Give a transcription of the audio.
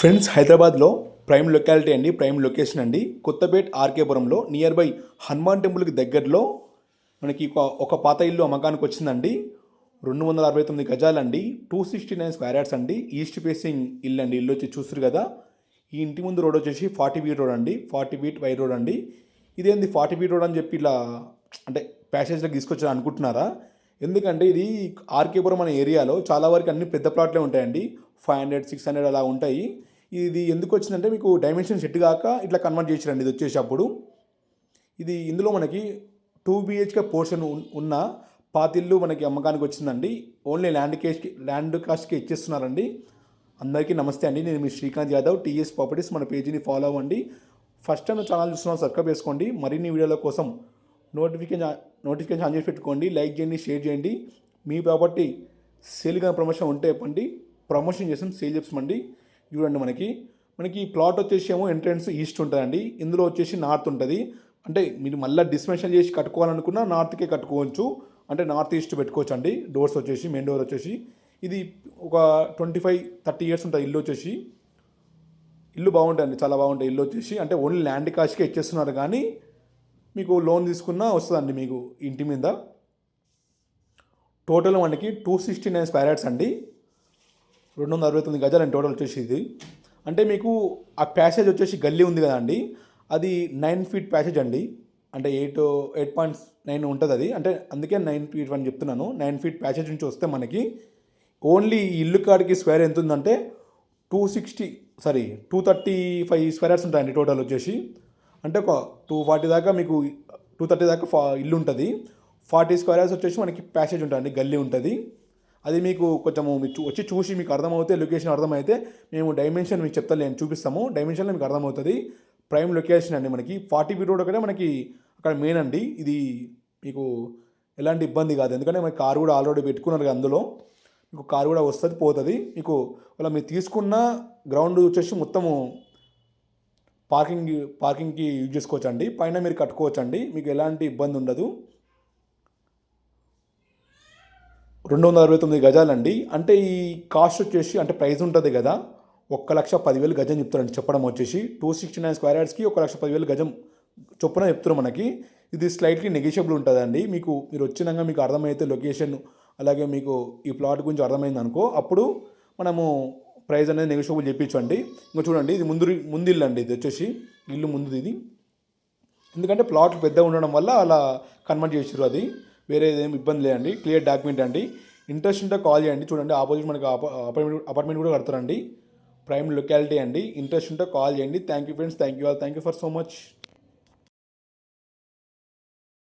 Friends హైదరాబాద్లో prime locality అండి prime location అండి. కొత్తపేట్ ఆర్కేపురంలో నియర్ బై హనుమాన్ టెంపుల్కి దగ్గరలో మనకి ఒక పాత ఇల్లు అమ్మకానికి వచ్చిందండి. రెండు వందల అరవై తొమ్మిది గజాలండి. Two sixty nine square yards అండి. ఈస్ట్ ఫేసింగ్ ఇల్లు అండి ఇల్లు వచ్చి చూస్తారు కదా. ఈ ఇంటి ముందు రోడ్ వచ్చేసి ఫార్టీ ఫీట్ రోడ్ అండి. ఫార్టీ ఫీట్ వై రోడ్ అండి. ఇదేంది ఫార్టీ ఫీట్ రోడ్ అని చెప్పి ఇలా అంటే ప్యాసేజ్లోకి తీసుకొచ్చారు అనుకుంటున్నారా ఎందుకంటే ఇది ఆర్కేపురం అనే ఏరియాలో చాలా వరకు అన్ని పెద్ద ప్లాట్లే ఉంటాయండి. ఫైవ్ హండ్రెడ్ సిక్స్ హండ్రెడ్ అలా ఉంటాయి. ఇది ఎందుకు వచ్చిందంటే మీకు డైమెన్షన్ సెట్ కాక ఇట్లా కన్వర్ట్ చేసారండి ఇది వచ్చేటప్పుడు. ఇది ఇందులో మనకి టూ బిహెచ్కే పోర్షన్ ఉన్న పాతిల్లు మనకి అమ్మకానికి వచ్చిందండి. ఓన్లీ ల్యాండ్ కేస్కి ల్యాండ్ కాస్ట్కి ఇచ్చేస్తున్నారండి. అందరికీ నమస్తే అండి. నేను మీ శ్రీకాంత్ యాదవ్ టీఎస్ ప్రాపర్టీస్ మన పేజీని ఫాలో అవ్వండి. ఫస్ట్ టైం ఛానల్ చూస్తున్నాం సబ్స్క్రైబ్ చేసుకోండి. మరిన్ని వీడియోల కోసం నోటిఫికేషన్ నోటిఫికేషన్ ఆన్ చేసి పెట్టుకోండి లైక్ చేయండి షేర్ చేయండి. మీ ప్రాపర్టీ సేల్ కానీ ప్రమోషన్ ఉంటే చెప్పండి. ప్రమోషన్ చేసాం సేల్ చెప్పమండి చూడండి మనకి. మనకి ప్లాట్ వచ్చేసి ఏమో ఎంట్రన్స్ ఈస్ట్ ఉంటుందండి. ఇందులో వచ్చేసి నార్త్ ఉంటుంది. అంటే మీరు మళ్ళీ డిస్మెన్షన్ చేసి కట్టుకోవాలనుకున్నా నార్త్కే కట్టుకోవచ్చు. అంటే నార్త్ ఈస్ట్ పెట్టుకోవచ్చు అండి డోర్స్ వచ్చేసి మెయిన్ డోర్ వచ్చేసి. ఇది ఒక ట్వంటీ ఫైవ్ థర్టీ ఇయర్స్ ఉంటుంది ఇల్లు వచ్చేసి. ఇల్లు బాగుంటుంది చాలా బాగుంటుంది ఇల్లు వచ్చేసి. అంటే ఓన్లీ ల్యాండ్ కాస్ట్కే ఇచ్చేస్తున్నారు కానీ మీకు లోన్ తీసుకున్నా వస్తుందండి మీకు ఇంటి మీద. టోటల్ మనకి two sixty nine square yards అండి. రెండు వందల అరవై తొమ్మిది గజాలు అండి టోటల్ వచ్చేసి ఇది. అంటే మీకు ఆ ప్యాసేజ్ వచ్చేసి గల్లీ ఉంది కదండి. అది నైన్ ఫీట్ ప్యాసేజ్ అండి. అంటే ఎయిట్ ఎయిట్ పాయింట్ నైన్ ఉంటుంది అది. అంటే అందుకే నైన్ ఫీట్ అని చెప్తున్నాను. నైన్ ఫీట్ ప్యాసేజ్ నుంచి వస్తే మనకి ఓన్లీ ఈ ఇల్లు కాడికి స్క్వేర్ ఎంత ఉందంటే two sixty sorry two thirty five square yards ఉంటాయండి టోటల్ వచ్చేసి. అంటే ఒక టూ ఫార్టీ దాకా మీకు టూ థర్టీ దాకా ఫా ఇల్లు ఉంటుంది. ఫార్టీ స్క్వేర్ యార్డ్స్ వచ్చేసి మనకి ప్యాసేజ్ ఉంటుంది గల్లీ ఉంటుంది. అది మీకు కొంచెము మీరు వచ్చి చూసి మీకు అర్థమవుతే లొకేషన్ అర్థమైతే మేము డైమెన్షన్ మీకు చెప్తాను నేను చూపిస్తాము డైమెన్షన్లో మీకు అర్థమవుతుంది. ప్రైమ్ లొకేషన్ అండి మనకి. ఫార్టీ ఫీట్ రోడ్ ఒకటే మనకి అక్కడ మెయిన్ అండి. ఇది మీకు ఎలాంటి ఇబ్బంది కాదు. ఎందుకంటే మనకి కారు కూడా ఆల్రెడీ పెట్టుకున్నారు కదా అందులో. మీకు కారు కూడా వస్తుంది పోతుంది. మీకు అలా మీరు తీసుకున్న గ్రౌండ్ వచ్చేసి మొత్తము పార్కింగ్ పార్కింగ్కి యూజ్ చేసుకోవచ్చు అండి పైన మీరు కట్టుకోవచ్చు అండి మీకు ఎలాంటి ఇబ్బంది ఉండదు. రెండు వందల అరవై తొమ్మిది గజాలండి. అంటే ఈ కాస్ట్ వచ్చేసి అంటే ప్రైస్ ఉంటుంది కదా. ఒక్క లక్ష పదివేలు గజం చెప్తారండి చెప్పడం వచ్చేసి టూ సిక్స్టీ నైన్ స్క్వేర్ యార్డ్స్కి ఒక లక్ష పదివేలు గజం చొప్పున చెప్తున్నారు మనకి. ఇది స్లైట్లీ నెగిషియబుల్ ఉంటుందండి. మీకు మీరు వచ్చినాక మీకు అర్థమైతే లొకేషన్ అలాగే మీకు ఈ ప్లాట్ గురించి అర్థమైంది అనుకో అప్పుడు మనము ప్రైస్ అనేది నెగోషియబుల్ చెప్పించండి. ఇంకా చూడండి ఇది ముందు ముందు ఇల్లు అండి ఇది వచ్చేసి ఇల్లు ముందుది ఇది. ఎందుకంటే ప్లాట్ పెద్దగా ఉండడం వల్ల అలా కన్వర్ట్ చేసారు అది. వేరే ఏం ఇబ్బంది లేదండి క్లియర్ డాక్యుమెంట్ అండి. ఇంట్రెస్ట్ ఉంటే కాల్ చేయండి చూడండి ఆపోజిట్ మనకి అపార్ట్మెంట్ అపార్ట్మెంట్ కూడా కడతారండి. ప్రైమ్ లొకాలిటీ అండి ఇంట్రెస్ట్ ఉంటే కాల్ చేయండి. Thank you friends thank you all thank you for so much